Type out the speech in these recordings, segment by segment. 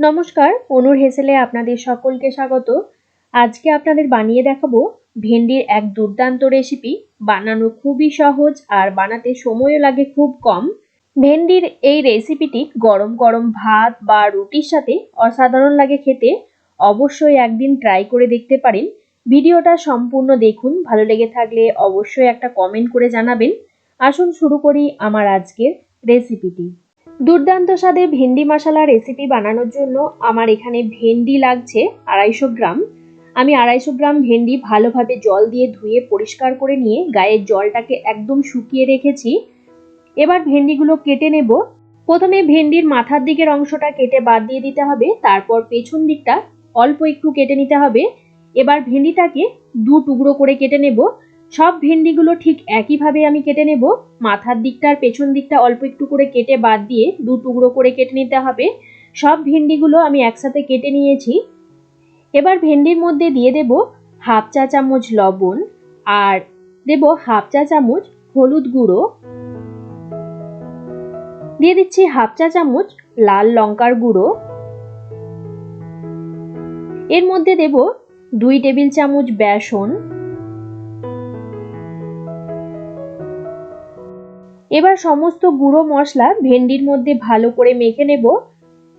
নমস্কার অনুর হেসেলে আপনাদের সকলকে স্বাগত। আজকে আপনাদের বানিয়ে দেখাবো ভেন্ডির এক দুর্দান্ত রেসিপি বানানো খুবই সহজ আর বানাতে সময়ও লাগে খুব কম। ভেন্ডির এই রেসিপিটি গরম গরম ভাত বা রুটির সাথে অসাধারণ লাগে খেতে। অবশ্যই একদিন ট্রাই করে দেখতে পারেন। ভিডিওটা সম্পূর্ণ দেখুন, ভালো লেগে থাকলে অবশ্যই একটা কমেন্ট করে জানাবেন। আসুন শুরু করি আমার আজকের রেসিপিটি দুর্দান্ত স্বাদে ভেন্ডি মশলা রেসিপি বানানোর জন্য আমার এখানে ভেন্ডি লাগছে আড়াইশো গ্রাম। আমি আড়াইশো গ্রাম ভেন্ডি ভালোভাবে জল দিয়ে ধুয়ে পরিষ্কার করে নিয়ে গায়ের জলটাকে একদম শুকিয়ে রেখেছি। এবার ভেন্ডিগুলো কেটে নেব। প্রথমে ভেন্ডির মাথার দিকের অংশটা কেটে বাদ দিয়ে দিতে হবে। তারপর পেছন দিকটা অল্প একটু কেটে নিতে হবে। এবার ভেন্ডিটাকে দু টুকরো করে কেটে নেব। সব ভেন্ডিগুলো ঠিক একইভাবে আমি কেটে নেব। মাথার দিকটা আর পেছন দিকটা অল্প একটু করে কেটে বাদ দিয়ে দু টুকরো করে কেটে নিতে হবে। সব ভেন্ডিগুলো আমি একসাথে কেটে নিয়েছি। এবার ভেন্ডির মধ্যে দিয়ে দেব হাফ চা চামচ লবণ আর দেব হাফ চা চামচ হলুদ গুঁড়ো। দিয়ে দিচ্ছি হাফ চা চামচ লাল লঙ্কার গুঁড়ো। এর মধ্যে দেব দুই টেবিল চামচ বেসন। এবার সমস্ত গুঁড়ো মশলা ভেন্ডির মধ্যে ভালো করে মেখে নেব।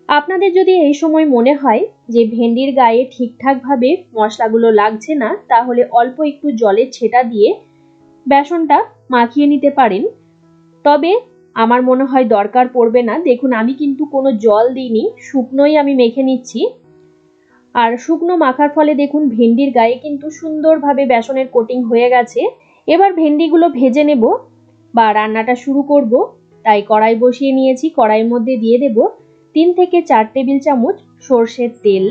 আপনাদের যদি এই সময় মনে হয় যে ভেন্ডির গায়ে ঠিকঠাকভাবে মশলাগুলো লাগছে না, তাহলে অল্প একটু জলের ছেটা দিয়ে বেসনটা মাখিয়ে নিতে পারেন। তবে আমার মনে হয় দরকার পড়বে না। দেখুন, আমি কিন্তু কোনো জল দিইনি, শুকনোই আমি মেখে নিচ্ছি। আর শুকনো মাখার ফলে দেখুন, ভেন্ডির গায়ে কিন্তু সুন্দরভাবে বেসনের কোটিং হয়ে গেছে। এবার ভেন্ডিগুলো ভেজে নেব। বা রান্নাটা শুরু করব। তাই কড়াই বসিয়ে নিয়েছি। কড়াইয়ের মধ্যে দিয়ে দেব তিন থেকে চার টেবিল চামচ সর্ষের তেল।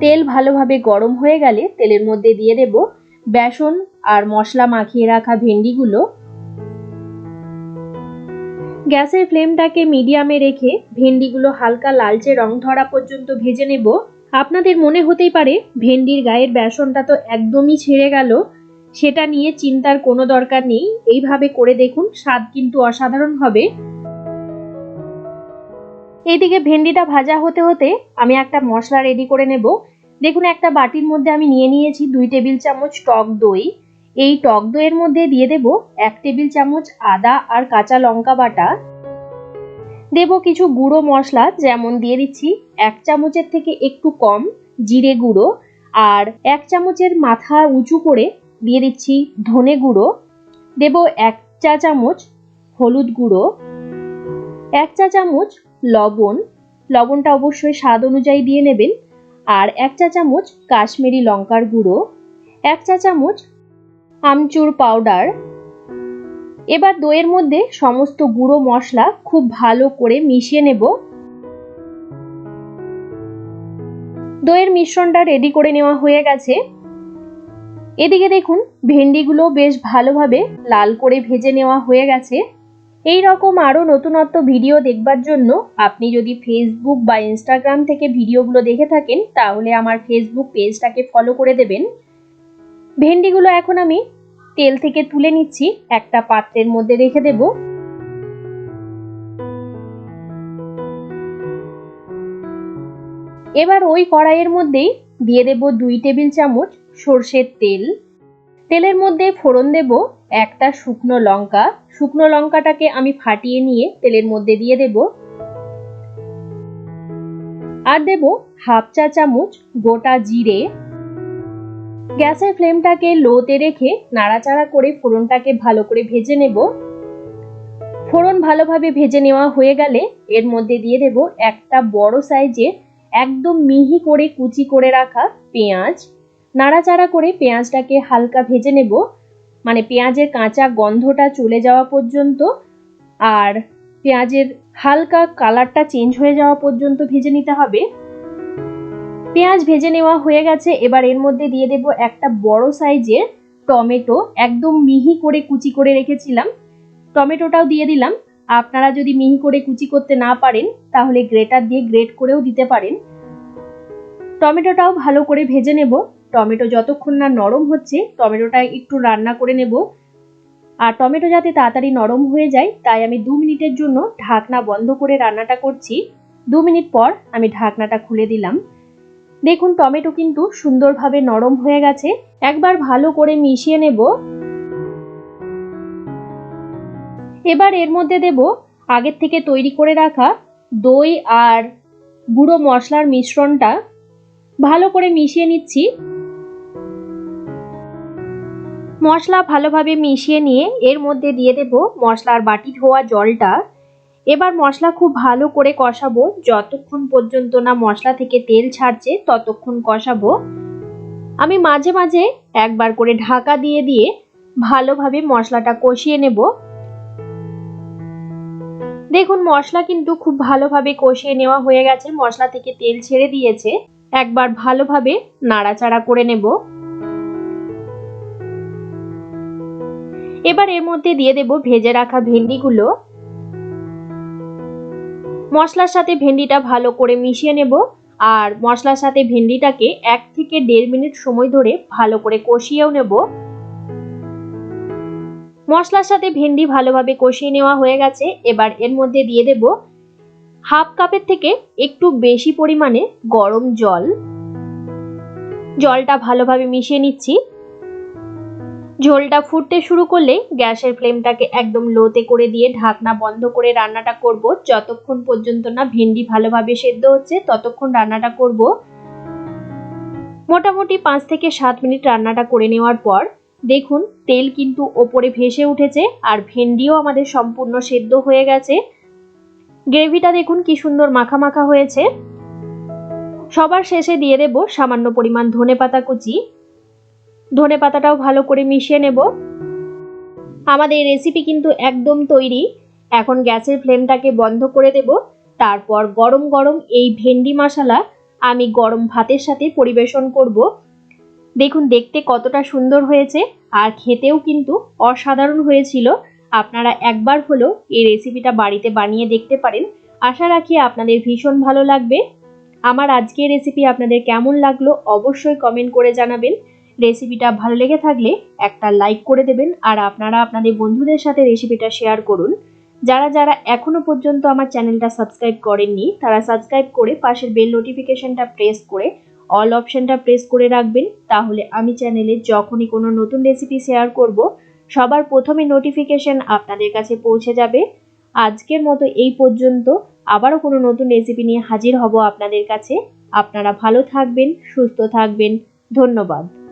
তেল ভালোভাবে গরম হয়ে গেলে তেলের মধ্যে দিয়ে দেব বেসন আর মশলা মাখিয়ে রাখা ভেন্ডিগুলো। গ্যাসের ফ্লেমটাকে মিডিয়ামে রেখে ভেন্ডিগুলো হালকা লালচে রং ধরা পর্যন্ত ভেজে নেব। আপনাদের মনে হতেই পারে, ভেন্ডির গায়ের বেসনটা তো একদমই ছেড়ে গেল। সেটা নিয়ে চিন্তার কোনো দরকার নেই। এইভাবে করে দেখুন, স্বাদ কিন্তু অসাধারণ হবে। এইদিকে ভেন্ডিটা ভাজা হতে হতে আমি একটা মশলা রেডি করে নেব। দেখুন, একটা বাটির মধ্যে আমি নিয়ে নিয়েছি দুই টেবিল চামচ টক দই। এই টক দইয়ের মধ্যে দিয়ে দেব এক টেবিল চামচ আদা আর কাঁচা লঙ্কা বাটা। দেব কিছু গুঁড়ো মশলা, যেমন দিয়ে দিচ্ছি এক চামচের থেকে একটু কম জিরে গুঁড়ো আর এক চামচের মাথা উঁচু করে দিয়ে দিচ্ছি ধনে গুঁড়ো। দেব এক চা চামচ হলুদ গুঁড়ো। এক চা চামচ লবণ। লবণটা অবশ্যই স্বাদ অনুযায়ী দিয়ে নেবেন। আর এক চা চামচ কাশ্মীরি লঙ্কার গুঁড়ো। এক চা চামচ আমচুর পাউডার। এবার দইয়ের মধ্যে সমস্ত গুঁড়ো মশলা খুব ভালো করে মিশিয়ে নেব। দইয়ের মিশ্রণটা রেডি করে নেওয়া হয়ে গেছে। এদিকে দেখুন, ভেন্ডিগুলো বেশ ভালোভাবে লাল করে ভেজে নেওয়া হয়ে গেছে। এই রকম আরও নতুনত্ব ভিডিও দেখবার জন্য আপনি যদি ফেসবুক বা ইনস্টাগ্রাম থেকে ভিডিওগুলো দেখে থাকেন, তাহলে আমার ফেসবুক পেজটাকে ফলো করে দেবেন। ভেন্ডিগুলো এখন আমি তেল থেকে তুলে নিচ্ছি, একটা পাত্রের মধ্যে রেখে দেব। এবার ওই কড়াইয়ের মধ্যেই দিয়ে দেব দুই টেবিল চামচ সর্ষের তেল। তেলের মধ্যে ফোড়ন দেব একটা শুকনো লঙ্কা। শুকনো লঙ্কাটাকে আমি ফাটিয়ে নিয়ে তেলের মধ্যে দিয়ে দেব। আর দেব হাফ চা চামচ গোটা জিরে। গ্যাসের ফ্লেমটাকে লোতে রেখে নাড়াচাড়া করে ফোড়নটাকে ভালো করে ভেজে নেব। ফোড়ন ভালোভাবে ভেজে নেওয়া হয়ে গেলে এর মধ্যে দিয়ে দেব একটা বড় সাইজের একদম মিহি করে কুচি করে রাখা পেঁয়াজ। নাড়াচাড়া করে পেঁয়াজটাকে হালকা ভেজে নেব। মানে পেঁয়াজের কাঁচা গন্ধটা চলে যাওয়া পর্যন্ত আর পেঁয়াজের হালকা কালারটা চেঞ্জ হয়ে যাওয়া পর্যন্ত ভেজে নিতে হবে। পেঁয়াজ ভেজে নেওয়া হয়ে গেছে। এবার এর মধ্যে দিয়ে দেব একটা বড় সাইজের টমেটো। একদম মিহি করে কুচি করে রেখেছিলাম। টমেটোটাও দিয়ে দিলাম। আপনারা যদি মিহি করে কুচি করতে না পারেন, তাহলে গ্রেটার দিয়ে গ্রেট করেও দিতে পারেন। টমেটোটাও ভালো করে ভেজে নেব। টমেটো যতক্ষণ না নরম হচ্ছে, টমেটোটা একটু রান্না করে নেব। আর টমেটো যাতে তাড়াতাড়ি নরম হয়ে যায়, তাই আমি দু মিনিটের জন্য ঢাকনা বন্ধ করে রান্নাটা করছি। দু মিনিট পর আমি ঢাকনাটা খুলে দিলাম। দেখুন, টমেটো কিন্তু সুন্দরভাবে নরম হয়ে গেছে। একবার ভালো করে মিশিয়ে নেব। এবার এর মধ্যে দেব আগের থেকে তৈরি করে রাখা দই আর গুঁড়ো মশলার মিশ্রণটা। ভালো করে মিশিয়ে নিচ্ছি। মশলা ভালোভাবে মিশিয়ে নিয়ে এর মধ্যে দিয়ে দেব মশলার বাটি ধোয়া জলটা। এবার মশলা খুব ভালো করে কষাবো। যতক্ষণ পর্যন্ত না মশলা থেকে তেল ছাড়ছে, ততক্ষণ কষাবো। আমি মাঝে মাঝে একবার করে ঢাকা দিয়ে দিয়ে ভালোভাবে মশলাটা কষিয়ে নেব। দেখুন, মশলা কিন্তু খুব ভালোভাবে কষিয়ে নেওয়া হয়ে গেছে। মশলা থেকে তেল ছেড়ে দিয়েছে। একবার ভালোভাবে নাড়াচাড়া করে নেব। এবার এর মধ্যে দিয়ে দেব ভেজে রাখা ভেন্ডিগুলো। মশলার সাথে ভেন্ডিটা ভালো করে মিশিয়ে নেব আর মশলার সাথে ভেন্ডিটাকে এক থেকে দেড় মিনিট সময় ধরে ভালো করে কষিয়েও নেব। মশলার সাথে ভেন্ডি ভালোভাবে কষিয়ে নেওয়া হয়ে গেছে। এবার এর মধ্যে দিয়ে দেব হাফ কাপের থেকে একটু বেশি পরিমাণে গরম জল। জলটা ভালোভাবে মিশিয়ে নিচ্ছি। ঝোলটা ফুটতে শুরু করলে গ্যাসের ফ্লেমটাকে একদম লোতে করে দিয়ে ঢাকনা বন্ধ করে রান্নাটা করব। যতক্ষণ পর্যন্ত না ভেন্ডি ভালোভাবে সেদ্ধ হচ্ছে, ততক্ষণ রান্নাটা করব। মোটামুটি পাঁচ থেকে সাত মিনিট রান্নাটা করে নেওয়ার পর, দেখুন তেল কিন্তু ওপরে ভেসে উঠেছে আর ভেন্ডিও আমাদের সম্পূর্ণ সেদ্ধ হয়ে গেছে। গ্রেভিটা দেখুন কি সুন্দর মাখা মাখা হয়েছে। সবার শেষে দিয়ে দেব সামান্য পরিমাণ ধনে পাতা কুচি। ধনে পাতাটাও ভালো করে মিশিয়ে নেব। আমাদের রেসিপি কিন্তু একদম তৈরি। এখন গ্যাসের ফ্লেমটাকে বন্ধ করে দেব। তারপর গরম গরম এই ভেন্ডি মশলা আমি গরম ভাতের সাথে পরিবেশন করব। দেখুন, দেখতে কতটা সুন্দর হয়েছে আর খেতেও কিন্তু অসাধারণ হয়েছিল। আপনারা একবার হলেও এই রেসিপিটা বাড়িতে বানিয়ে দেখতে পারেন। আশা রাখি আপনাদের ভীষণ ভালো লাগবে। আমার আজকের রেসিপি আপনাদের কেমন লাগল অবশ্যই কমেন্ট করে জানাবেন। রেসিপিটা ভালো লেগে থাকলে একটা লাইক করে দেবেন আর আপনারা আপনাদের বন্ধুদের সাথে রেসিপিটা শেয়ার করুন। যারা যারা এখনও পর্যন্ত আমার চ্যানেলটা সাবস্ক্রাইব করেননি, তারা সাবস্ক্রাইব করে পাশের বেল নোটিফিকেশনটা প্রেস করে অল অপশনটা প্রেস করে রাখবেন। তাহলে আমি চ্যানেলে যখনই কোনো নতুন রেসিপি শেয়ার করব, সবার প্রথমে নোটিফিকেশন আপনাদের কাছে পৌঁছে যাবে। আজকের মতো এই পর্যন্ত। আবারও কোনো নতুন রেসিপি নিয়ে হাজির হব আপনাদের কাছে। আপনারা ভালো থাকবেন, সুস্থ থাকবেন। ধন্যবাদ।